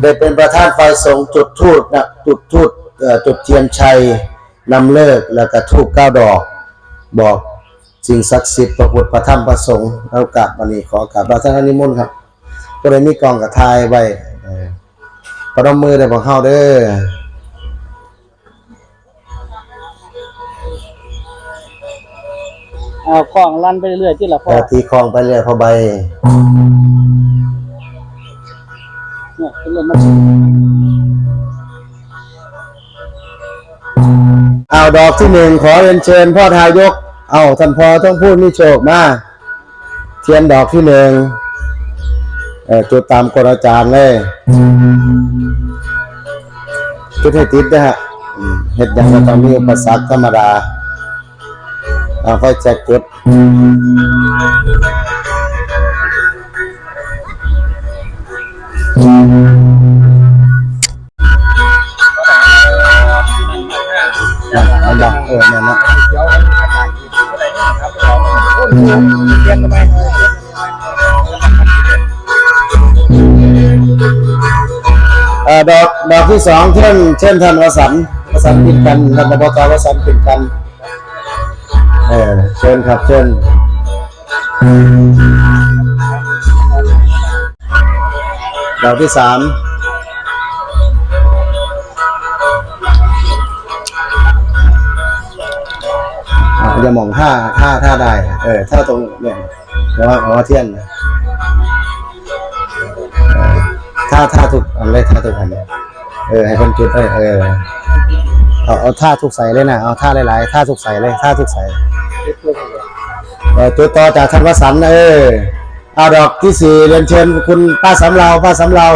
ได้เป็นประธานฝ่ายสงฆ์จุดทูตนะจุดทูตเอ่อจุดเทียนชัยนำเลิกแล้วก็ทูบเก้าดอก บอกสิ่งศักดิ์สิทธิ์พระพุทธพระธรรมพระสงฆ์แล้วกราบวันนี้ขอกราบพระท่านนิมนต์ครับก็เลยมีกองกับทายไว้เออประนมมือได้บอกเฮาเด้อเอากล้องลั่นไปเรื่อยที่ละพ่อแต่ตีคลองไปเรื่อยพอใบ เนี่ยเป็นเรื่องมันเอาดอกที่หนึ่งขอเรียนเชิญพ่อทายก เอาท่านพ่อต้องพูดมีโชคมาเทียนดอกที่หนึ่งเออจุดตามกฎอาจารย์เลยจุดให้ติดนะฮะเห็ดอย่างก็ต้องมีอุปสรรคธรรมดาเอาไฟแจ็คจุดนะ เออเนี่ยนะเดี๋ยวอาจารย์อะไรนี่ครับโอ้โหเรียนทำไมเอ่อดอกดอกที่สองเช่นเช่นท่านวสันต์วสันต์ปินกันท่านอบตวสันต์ปินกันเออเชิญครับเชิญดอกที่สาม อะจะมองท่าท่าท่าได้ เออท่าตรงเนี่ยแล้วว่าเอาเทียนท่าท่าทุกอันเลยท่าทุกอันเออให้คนจุดเลยเออเอาเอาท่าทุกใส่เลยนะเอาท่าหลายๆท่าทุกใส่เลยท่าทุกใส่เออจุดต่อจากท่านวสันเออเอาดอกที่สี่เรียนเชิญคุณป้าสำเราป้าสำเรา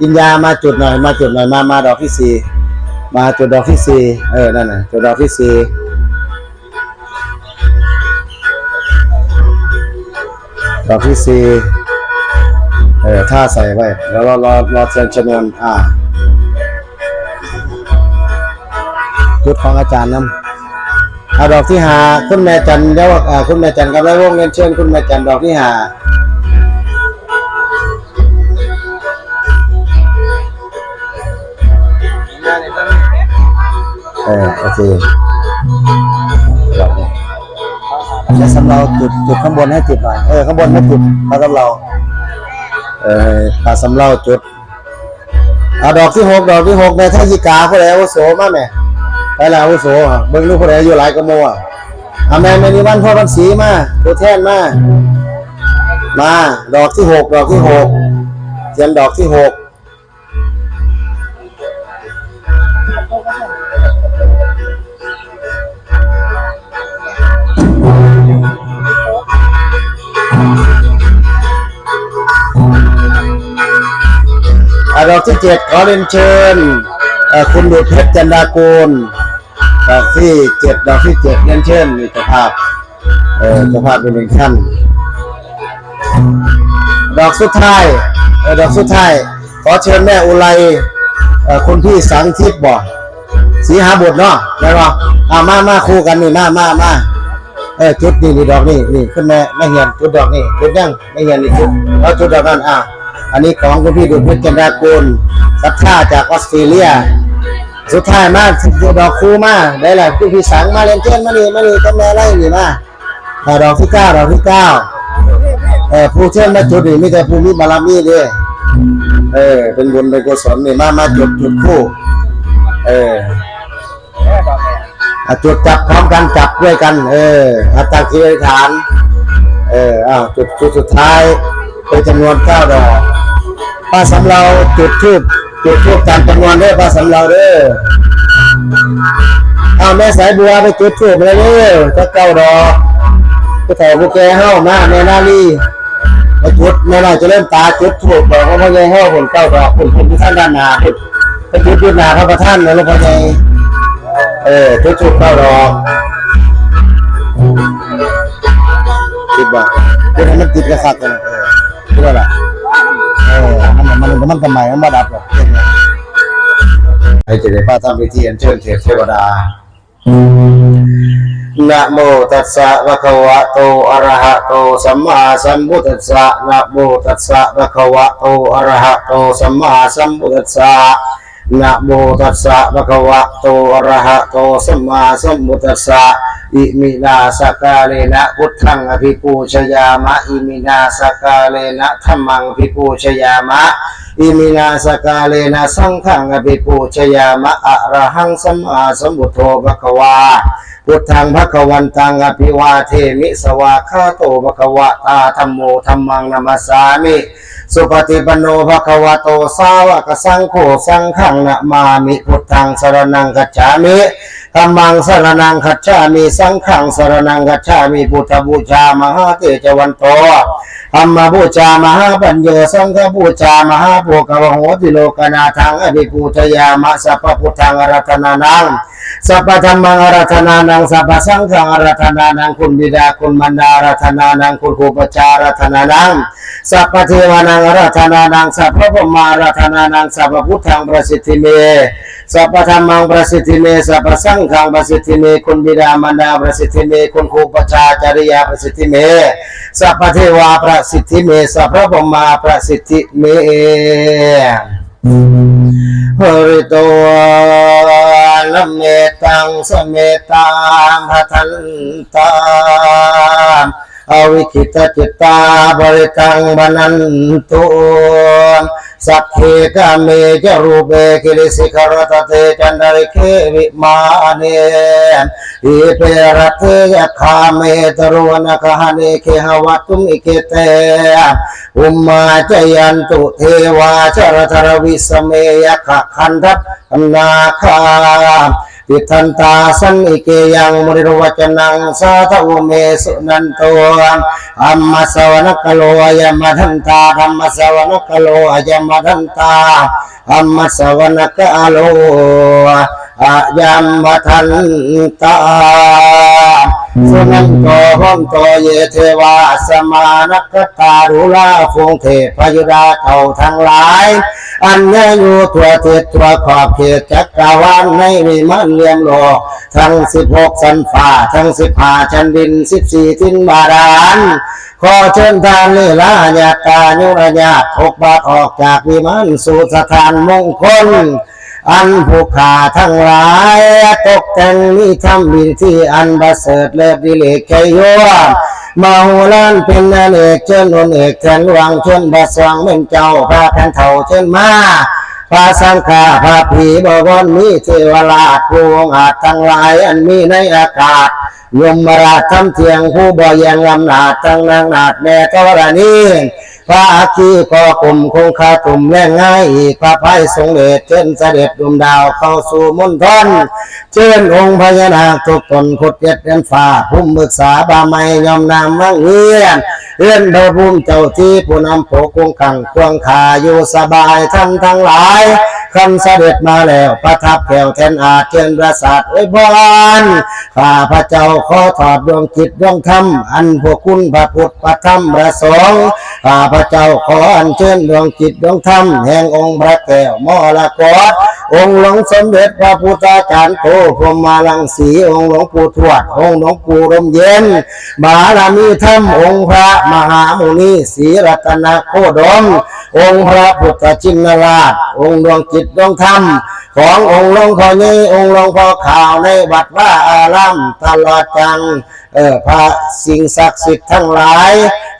อินยามาจุดหน่อย มาจุดหน่อยมามาดอกที่สี่มาจุดดอกที่สี่เออนั่นน่ะจุดดอกที่สี่ อกที่สี่เออท่าใส่ไว้ แล้วรอรอรอเชิญชนวนอ่าจุดของอาจารย์นำเอาดอกที่หาคุณแม่จันเดี๋ยวอ่าคุณแม่จันกับไรวงเรียนเชิญคุณแม่จันดอกที่หาเออโอเค แล้สำเราจุดจุดข้างบนให้จุดหน่อยเออข้างบนให้จุดเขาสำเราเอ่อปลาสำเล่าจุดเอาดอกที่หกดอกที่หกในท่ายิกาผู้ใดอาวุโสมาแม่ไปแล้วอาวุโสอะเบิ่งลูกผู้ใดอยู่หลายกระโมอะอาแม่แม่นี่วันพ่อวันสีมาตัวแทนมามาดอกที่หกดอกที่หกเทียนดอกที่หก ที่เจ็ดขอเรียนเชิญเอ่อคุณดุจเพชรจันดากูลดอกที่เจ็ดดอกที่เจ็ดเรียนเชิญมีเจ้าภาพเออเจ้าภาพเป็นหนึ่งท่านดอกสุดท้ายเออดอกสุดท้ายขอเชิญแม่อุไรเอ่อคุณพี่สังทิพย์บ่สีหาบุตรเนาะได้ป่ะอ่ามามาคู่กันนี่มามามาเออจุดนี่นี่ดอกนี่นี่ขึ้นแม่แม่เฮียนจุดดอกนี่จุดยังแม่เฮียนนี่จุดแล้วจุดดอกนั้นอะ อันนี้ของคุณพี่ดุเพชรจันดากูลศรัทธาจากออสเตรเลีย สุดท้ายมาดอกคูมาได้แหละพี่พี่สังมาเรียนเชิญมานี่มานี่ต้นแม่ไล่นี่มาอ่าดอกที่เก้าดอกที่เก้าเออผู้เชิญมาจุดนี่มีแต่ผู้มีบารมีเด้อเออ เป็นบุญเป็นกุศลนี่มามาจุดจุดคู่ เออจุดจับพร้อมกันจับด้วยกัน เอออัตตาคีริฐาน เอออ้าวจุดจุดสุดท้ายเป็นจำนวนเก้าดอก ป้าสำเราจุดทูบจุดทูบตามจำนวนเด้อป้าสำเราเด้ออาแม่สายบัวไปจุดทูบเลยเด้อจะเก้าดอกผู้เฒ่าผู้แก่เฮามาแม่นาลีมาจุดแม่น้อยจะเริ่มตาจุดถูกบอกว่าพ่อใหญ่เฮาผลเก้าดอกผลผลที่ท่านด้านหน้าไปจุดจุดหน้าพระประธานนะหลวงพ่อใหญ่เออจุดถูกเก้าดอกคิดว่าจุดให้มันติดกระคักกันเออคิดว่าล่ะเออ มันมันมันมันทำไมมันมาดับหรอกไอ้เจริญป้าทำพิธีอัญเชิญเทพเทวดานะโมตัสสะภะคะวะโตอะระหะโตสัมมาสัมพุทธัสสะนะโมตัสสะภะคะวะโตอะระหะโตสัมมาสัมพุทธัสสะ นะโมตัสสะภะคะวะโตอะระหะโตสัมมาสัมพุทธัสสะอิมินาสกาเลนะพุทธังอภิปูชยามะ อิมินาสกาเลนะธัมมังอภิปูชยามะ อิมินาสกาเลนะสังฆังอภิปูชยามะอะระหังสัมมาสัมพุทโธภควา พุทธังภควันตังอภิวาเทมิสวาคาโตภควะตาธัมโมธัมมังนามัสสามิสุปฏิปันโนภควะโตสาวกสังโฆสังฆังนะมามิพุทธังสรณังกัจฉามิ ธรรมังสรนังขัจฉามีสังขังสรนังขัจฉามีพุทธบูชามหาเตจวันโตธรรมบูชามหาปัญโยสังฆบูชามหาโภคาวโหติโลกนาทังอภิปูชยามะสัพพุทธังรัตนานัง สัพพธรรมังอารัธนานังสัพพสังฆังอารัธนานังคุณบิดาคุณมารดาอารัธนานังคุณครูปชฌาอารัธนานังสัพพเทวานังอารัธนานังสัพพพรหมาอารัธนานังสัพพพุทธังประสิทธิเมสัพพธรรมังประสิทธิเมสัพพสังฆังประสิทธิเมคุณบิดามารดาประสิทธิเมคุณครูปชฌาจริยาประสิทธิเมสัพพเทวาประสิทธิเมสัพพพรหมาประสิทธิเมหริโตละเมตังสเมตังพัทันตา อวิคิตจิตตาบริตังบานันตุสัพเพกาเมจรูปเปกิริสิกรตเตจันดาริเควิมาเนอิเปรตเตยคาเมตรวนคหเนเคหวัตุมิเกเตอุมมาจยันตุเทวาชรธรวิสเมยขะคันทัพนาคา อิทันตาสันอิเกยังมริรวจนังสาธุเมสุนันโตอัมมาสวนกโลยมทันตาธรรมสวนกโลยมทันตาอัมมาสวนกโล อายัมมทันตาสุนันโตหนโตเยเทวาสมานกตารุลาฟงเทพยุดาเท่าทั้งหลาย อันเนยอยู่ทั่วทิศทั่วขอบเขตจักรวาลในวิมานเลียมโลทั้งสิบหกสันฟ้าทั้งสิบห้าชั้นดินสิบสี่ทินบาดาลขอเชิญทานเลลาญาตายุรญาตทกบาทออกจากวิมานสู่สถานมงคล อันผู้ขาทั้งหลาย ตกแต่งมีทำบินที่อันประเสริฐเลิศวิเลกแกโยมาโหลานเป็นนาเอกเชิญอนเอกแทนหวังเชิญบาสว่างเป็นเจ้าพระแทนเถ่าเชิญมาพระสังฆาพระผีบวรมีเทวราชผู้องอาจทั้งหลายอันมีในอากาศ ยมราชทำเทียงผู้บ่ยังลำนาจทั้งนางนาจแม่ธรณีพระอาคีก็กลุ่มคงคาตุ่มแรงง่ายอีกพระภัยทรงเดชเชิญเสด็จดุมดาวเข้าสู่มณฑลเชิญองค์พญานาคทุกตนขุดเย็ดเดินฟ้าพุ่มบึกษาบาไมยอมนามวังเงียนเอื้อนพระภูมิเจ้าที่ผู้นำโผกงขังควงขาอยู่สบายท่านทั้งหลาย คำเสด็จมาแล้ว ประทับแก้วแทนอาจเชิญประสาทไว้บอนข้าพระเจ้าขอถอดดวงจิตดวงธรรม อันพวกคุณพระพุทธพระธรรมพระสงฆ์ข้าพระเจ้าขออัญเชิญดวงจิตดวงธรรม แห่งองค์พระแก้วมรกตองค์หลวงสมเด็จพระพุทธาจารย์โตพรหมาลังสีองค์หลวงปู่ทวด องค์หลวงปู่รมเย็นบารมีธรรมองค์พระมหามุนีศรีรัตนโคดม องค์พระพุทธชินราช องค์ดวงจิตดวงธรรม ขององค์หลวงพ่อนี้องค์หลวงพ่อข่าวในวัดว่าอารามตลอดจังเออพระสิ่งศักดิ์สิทธิ์ทั้งหลาย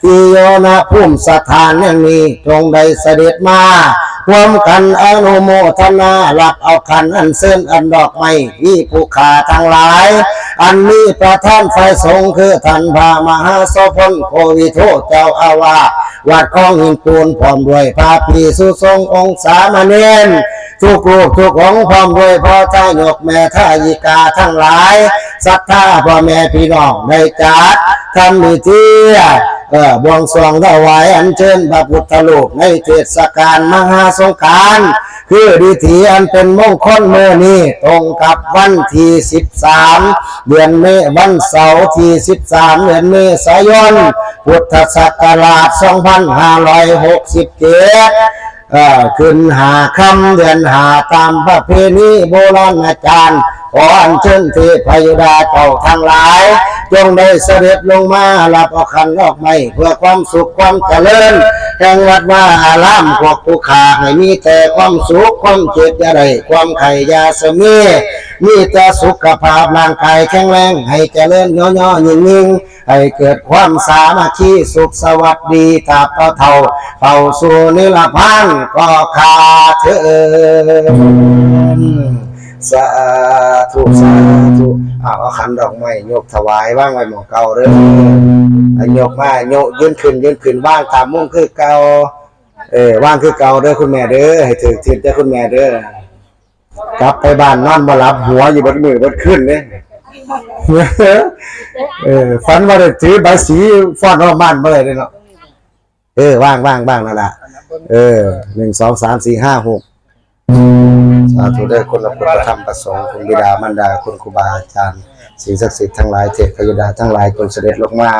ที่โยนาผุ่มสถานแห่งนี้ตรงใดเสด็จมา รวมกันอนุโมทนารับเอาขันอันเส้นอันดอกไม้มีผู้ขาทั้งหลาย อันนี้ประธานไฟสงคือท่านพระมหาโสพลโควิโทเจ้าอาวาวัดของหินปูนพร้อมด้วยพระพีสุทรงองค์สามเณรทุกรูปทุกองพร้อมด้วยพ่อท่ายกแม่ท่ายิกาทั้งหลายศรัทธาพ่อแม่พี่น้องได้จัดทำมีที่ เออบวงสรวงถวายอัญเชิญพระพุทธรูปในเทศกาลมหาสงกรารคือดีถีอันเป็นมงคลเมื่อนี้ตรงกับวันที่13เดือนเมษวันเสาร์ที่13เดือนเมษายน พุทธศักราช2567เอ่อขึ้นหาคำเดือนหาตามประเพณีโบราณอาจารย์ขออัญเชิญเทพยดาเจ้าทั้งหลาย จงได้เสด็จลงมารับเอาขันออกไม่เพื่อความสุขความเจริญแห่งวัดว่าอารามพวกผู้ขาให้มีแต่ความสุขความเจ็บอยาไรความไข่ยาเสมีมีแต่สุขภาพร่างกายแข็งแรงให้เจริญย่อย่อยิ่งยิ่งให้เกิดความสามัคคีสุขสวัสดีตาบเท่าเท่าเข้าสู่นิรพันธ์ก็ขาเถินสาธุสาธุ เอาเอาขันดอกไม้ยกถวายว่างไว้หมองเก่าเด้อเอายกมาโยกยืนขึ้นยืนขึ้นว่างตามมุ่งคือเก่าเออว่างคือเก่าเด้อคุณแม่เด้อให้ถือทิศเด้อคุณแม่เด้อกลับไปบ้านนอนบ่หลับหัวอยู่บนมือบนขึ้นเนี่ยเออฝันว่าได้ถือใบสีฟ้อนรอบบ้านเมื่อไรเนาะเออว่างว่างว่างนั่นแหละเออหนึ่งสองสามสี่ห้าหก สาธุเด้คุณพระพุทธธรรมประสงค์คุณบิดามารดาคุณครูบาอาจารย์สิ่งศักดิ์สิทธิ์ทั้งหลายเทพยดาทั้งหลายจนเสด็จลงมา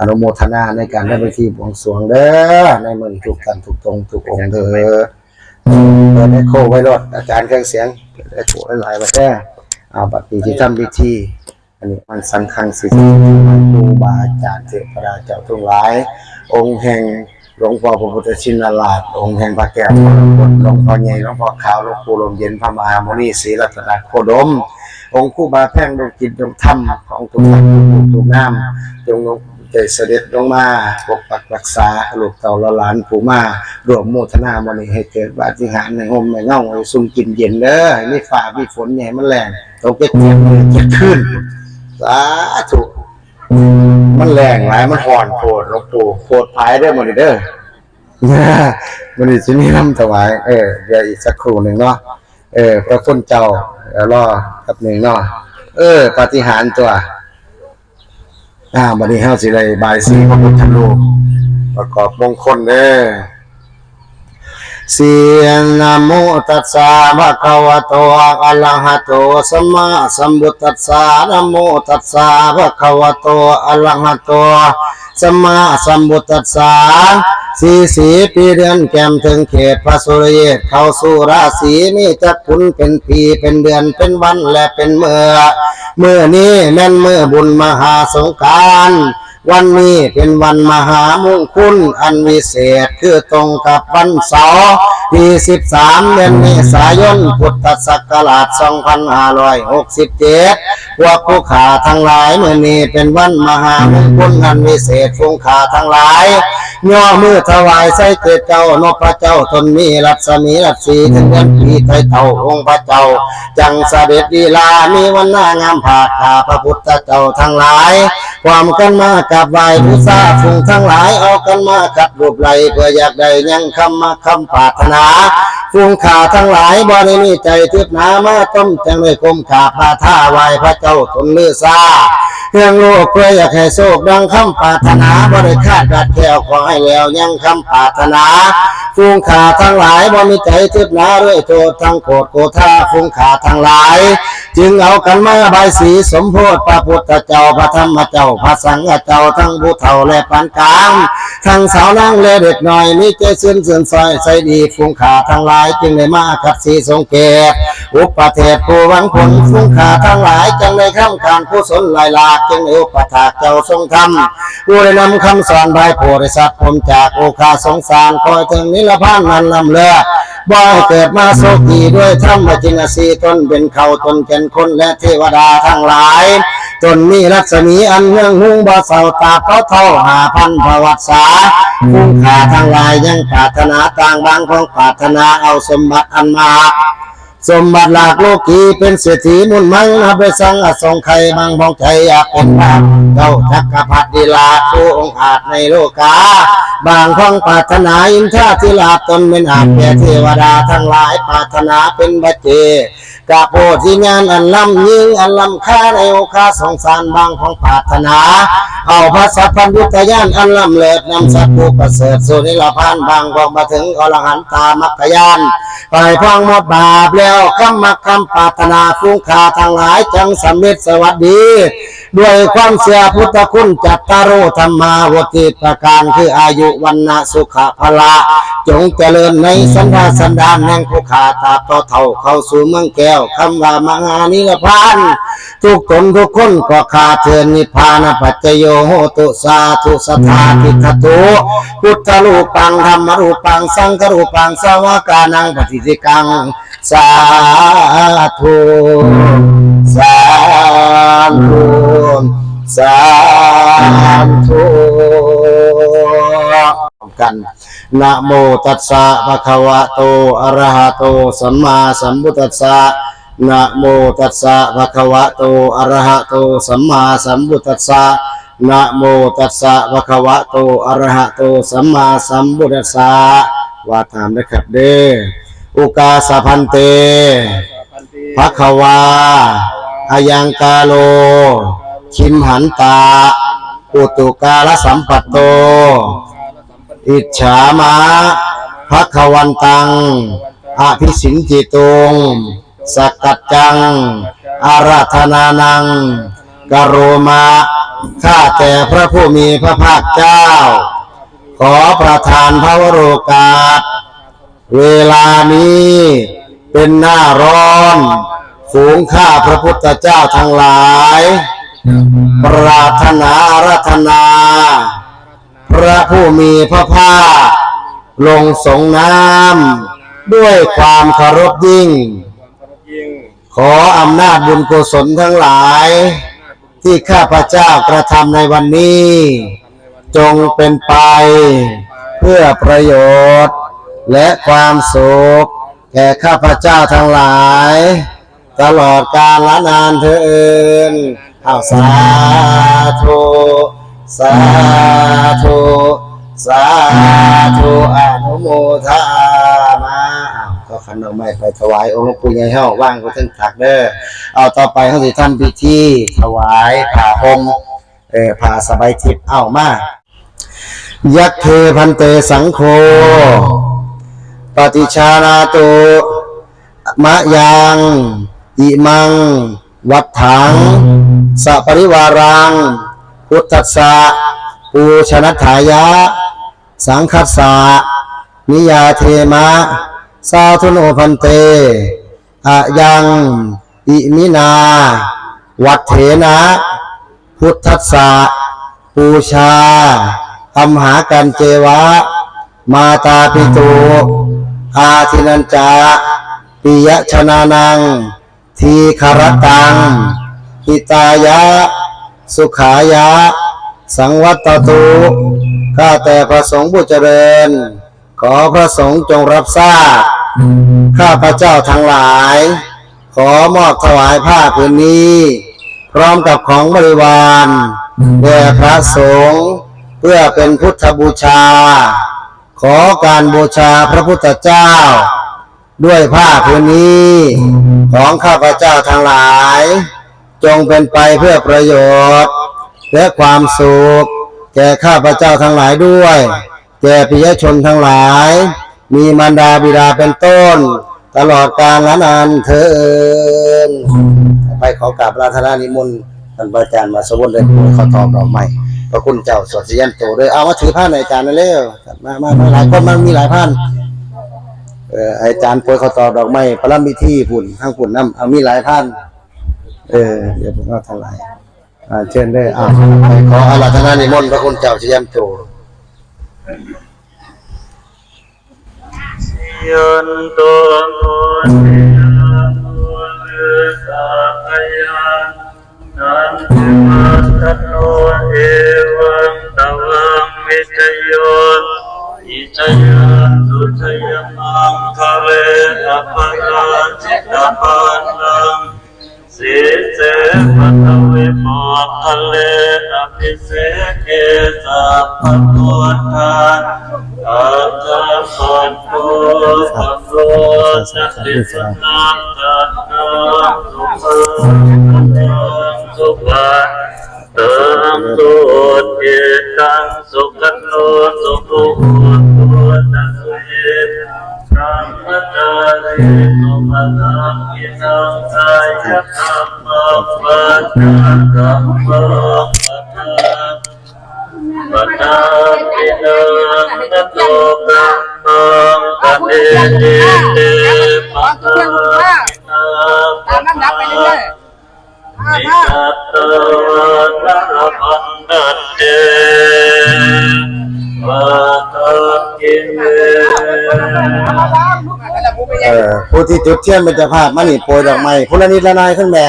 อนุโมทนาในการได้ไปที่บวงสรวงเด้อในมือทุกท่านทุกตรงทุกองค์เด้อเปิดไอโคไว้รถอาจารย์เครื่องเสียงเปิดไอโคหลายๆไว้แท้เอาบัดนี้ที่ทำพิธีอันนี้มันสำคัญสิทธิ์ครูบาอาจารย์เทพดาเจ้าทั้งหลาย องค์แห่ง หลวงพ่อพระพุทธชินราชองค์แห่งพระแก้วมรกตหลวงพ่อใหญ่หลวงพ่อขาวหลวงปู่ลมเย็นพระมหาโมนีศรีรัตนโคดม องค์ครูบาแพ่งดวงจิตดวงธรรมของทุกท่านทุกผู้ทุกน้ำจงลงใจเสด็จลงมาปกปักรักษาลูกเต่าละหลานผู้มารวมโมทนาโมนีให้เกิดบาฏิหาริย์ในห่มในเงาให้ซุ่มกินเย็นเด้อให้มีฟ้ามีฝนอย่าใหญ่มันแรงตกเจ็ดเจ็ดมือเจ็ดขึ้นสาธุ มันแรงหลายมันห่อนโผดหลวงปู่โผดพายได้หมดเลยเด้อมันนี่สิมีน้ำถวายเออเดี๋ยวอีกสักครู่หนึ่งเนาะเออพระคุณเจ้าเดี๋ยวรอครับหนึ่งเนาะเออ ปฏิหารตัวอ่าบันนี้เฮาสิได้บายสีพระพุทธรูปประกอบมงคลเด้อ เสียงนะโมตัสสะภะคะวะโตอะระหะโตสัมมาสัมพุทธัสสะนะโมตัสสะภะคะวะโตอะระหะโตสัมมาสัมพุทธัสสะสีสีปีเดือนแกมถึงเขตพระสุริยเข้าสู่ราศีมีจักขุนเป็นปีเป็นเดือนเป็นวันและเป็นเมื่อเมื่อนี้แม่นเมื่อบุญมหาสงการ วันนี้เป็นวันมหามงคลอันวิเศษคือตรงกับวันเสาร์ที่13เดือนเมษายนพุทธศักราช2567พวกผู้ขาทั้งหลายเมื่อนี้เป็นวันมหามงคลอันวิเศษฟงขาทั้งหลาย ย่อมือถวายใส่เกศเจ้านพระเจ้าทนมีรัศมีรัศสีถึงเดือนปีไทยเต่าองค์พระเจ้า จังเสด็จดีลามีวันหน้างามผาดขาพระพุทธเจ้าทั้งหลาย ความกันมากับไหวผู้ซาฟุงทั้งหลายเอากันมาขัดรูปไหลเพื่ออยากได้ยังคำมาคำปรารถนาฟุงขาทั้งหลายบ่ได้มีใจทิพนามาต้มจังเลยคมขาพาท่าไหวพระเจ้าทนลือซา เรื่องโลกเพื่ออยากให้โชคดังคำปรารถนาบริคาดดัดแก้วขอให้แล้วยังคำปรารถนาฟุงขาทั้งหลายบ่มีใจทิพนาด้วยโทษทั้งโกรธโกธาฟุงขาทั้งหลาย จึงเอากันมาใบสีสมโพธิพระพุทธเจ้าพระธรรมเจ้าพระสังฆเจ้าทั้งผู้เฒ่าและปานกลางทั้งสาวนางและเด็กน้อยมีใจเสื่อมเสื่อมซอยใส่ดีฟุงขาทั้งหลาย จึงได้มาขัดสีสงเกต อุปเทศผู้หวังผลฟุ้งขาทั้งหลายจึงได้ข้ามการผู้สนหลายหลากจึงอุปถากเจ้าทรงธรรมผู้ได้นำคำสอนใบโพธิสัตว์ผมจากโอคาสงสารคอยถึงนิรพานนันนำเลือบ่ให้เกิดมาโศกีด้วยธรรมจินสีตนเป็นเขาตนเป็นคนและเทวดาทั้งหลายจนมีรัศมีอันเนื่องหุ้งบ่เศร้าตาเขาเท่าหาพันประวัติศาสคุ้มค่าทั้งหลายยังปรารถนาต่างบางของปรารถนาเอาสมบัติอันมาก สมบัติหลากโลกีเป็นเศรษฐีมุ่นมั่งนับไปสังอสงไข่บางมองไทยอยากเป็นบางเจ้าจักรพรรดิลาผู้องอาจในโลกา บางข้องปรารถนาอินทราธิลาตนเป็นอาจแก่เทวดาทั้งหลายปรารถนาเป็นบัจเจ กะโพธิญานอันล้ำยิ่งอันล้ำค่าในโอคาสงสารบางของปรารถนา เอาพระสัพพัญญุตยานอันล้ำเลิศนำสัตว์ผู้ประเสริฐสุนิลพานบางของมาถึงอรหันตามัคคยานไปพังหมดบาปแล้วคำมาคำปรารถนาฟุ้งคาทางหลายจังสำเร็จสวัสดี ด้วยความเสียพุทธคุณจัตตารโอธรรมาวติประการคืออายุวันนะสุขภละ จงเจริญในสันดาสันดานแห่งผู้ขาตาต่อเท่าเข้าสู่เมืองแก้วคำว่ามหานิรพานทุกตนทุกคนก็ขาเทินนิพพานปัจจโยโหตุสาธุสทธาทิคตุพุทธรูปังธรรมรูปังสังฆรูปังสาวกานังปฏิสิกังสาธุสาธุ สาธุกันนะโมตัสสะภะคะวะโตอะระหะโตสัมมาสัมพุทธัสสะนะโมตัสสะภะคะวะโตอะระหะโตสัมมาสัมพุทธัสสะนะโมตัสสะภะคะวะโตอะระหะโตสัมมาสัมพุทธัสสะว่าตามนะครับเด้ออุกาสะพันเตพันตีภะคะวา อายังกาโลคิมหันตาอุตุกาลสัมปัตโต อิจฉามาภะคะวันตังอภิสินจิตุงสกกัจจัง อาราธนานังกโรมาข้าแต่พระผู้มีพระภาคเจ้า ขอประทานพระวโรกาส เวลานี้เป็นหน้าร้อน ฝูงข้าพระพุทธเจ้าทั้งหลาย ปรารถนารัธนา พระผู้มีพระภาคลงสงน้ำด้วยความเคารพยิ่งยิงขออำนาจบุญกุศลทั้งหลาย ที่ข้าพเจ้ากระทำในวันนี้ จงเป็นไปเพื่อประโยชน์และความสุขแก่ข้าพเจ้าทั้งหลาย ตลอดกาลละนานเถินเอาสาธุสาธุสาธุอนุโมทามาอ้าวก็ขันเอาไม้ไปถวายองค์หลวงปู่ใหญ่เฮาว่างก็ท่านถักเด้อเอาต่อไปเขาสิทำพิธีถวายผ้าห่มเออผ้าสบายทิพย์เอามายักเทพันเตสังโฆปฏิชานาตุมะยัง อิมัง วัฏถังสัปริวารัง พุทธัสสะปูชนัฐายะ สังคัสสะนิยาเทมะ สาธุโนพันเตอะยัง อิมินา วัฏเถนะ พุทธัสสะปูชาอัมหากันเจวะ มาตาปิตุอาทินันจาปิยชนานัง ทีคารตังหิตายะ สุขายะ สังวัตตุข้าแต่พระสงฆ์ผู้เจริญ ขอพระสงฆ์จงรับทราบ ข้าพระเจ้าทั้งหลาย ขอมอบถวายผ้าผืนนี้ พร้อมกับของบริวารแด่พระสงฆ์เพื่อเป็นพุทธบูชา ขอการบูชาพระพุทธเจ้า ด้วยผ้าผืนนี้ ของข้าพเจ้าทั้งหลาย จงเป็นไปเพื่อประโยชน์ และความสุข แก่ข้าพเจ้าทั้งหลายด้วย แก่ปิยชนทั้งหลาย มีมารดาบิดาเป็นต้น ตลอดกาลละนานเถินไปขอกราบราธนานิมนต์ท่านพระอาจารย์มาสวดเลยเขาตอบดอกไม้พระคุณเจ้าสวดสิยันโตด้วยเอามาถือผ้าในอาจารย์นั่นเร็วมามามาหลายคนมันมีหลายพัน เอออาจารย์ป่วยเขาตอบดอกไม้พระมิธีพุ่นข้างพุ่นน้ำเอามีหลายพันเออเดี๋ยวผมเอาทั้งหลายอ่าเชิญได้อ่าไปขออาราธนานิมนต์พระคุณเจ้าสิยันโตยันตัวคนตัวเลือสัพยันนันติมัสสโนเอวังตวังวิจโยอิจยันตุจยมัง เวอปะราจิตาปันนังสิเสปัตวิปะทะเลอภิเสเกสัพพะโพธานอาตาปันโตสัมโรสัตติสนาตันนังสุขังสุปะตังสุเอตังสุขันโนสุขุตุตัสเย ธรรมตาสโนมนามินังกายธรรมปัจจตัมมะปะทาปินังนโตกัมมังปะเนเนเตปะทาปินังตามน้ำหนักไปเรื่อยๆห้านิห้าจัตตวันพันเตวัตกิเมแต่ละมุมเป็นเอยังอผู้ที่จุดเทียนเป็นเจ้าภาพมานี่โปรยดอกไม้ผู้ละนิดละหนายขึ้นแม่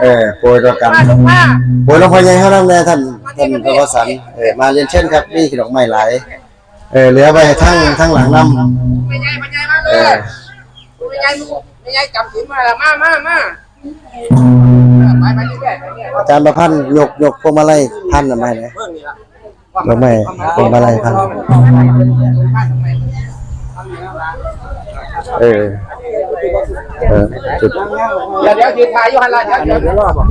เออโปรยดอกกันมาลงมาโปรยลงพอใหญ่เฮานำแน่ท่านท่านพระวสันต์เออมาเรียนเช่นครับมีดอกไม้หลายเออเหลือไว้ทั้งทั้งหลังนำเป็นยังเป็นยังมาเลเอยอเป็นยังเป็นยังจำสิมาละมามามาไปไปเรื่อยๆไปเรื่อยอาจารย์ประพันธ์ยกยกพวงมาลัยพันน่ะมาเนี่ยๆเพิ่งนี่ละ ดอกไม้พวงมาลัยพันเออเออจุดเดี๋ยวเดี๋ยวยืนถ่ายอยู่หันละเดี๋ยวเดี๋ยวเดี๋ยวรอบอก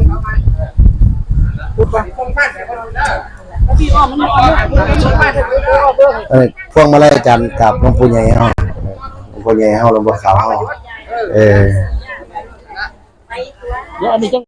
พูดไปคงขั้นแต่ก็ได้พี่อ้อมมันอ้อมมันชนไปถึงเลยเบิ่งเออพวงมาลัยอาจารย์กับหลวงปู่ใหญ่เฮาหลวงปู่ใหญ่เฮาหลวงปู่ขาวเฮาเออเดี๋ยวอันนี้จัง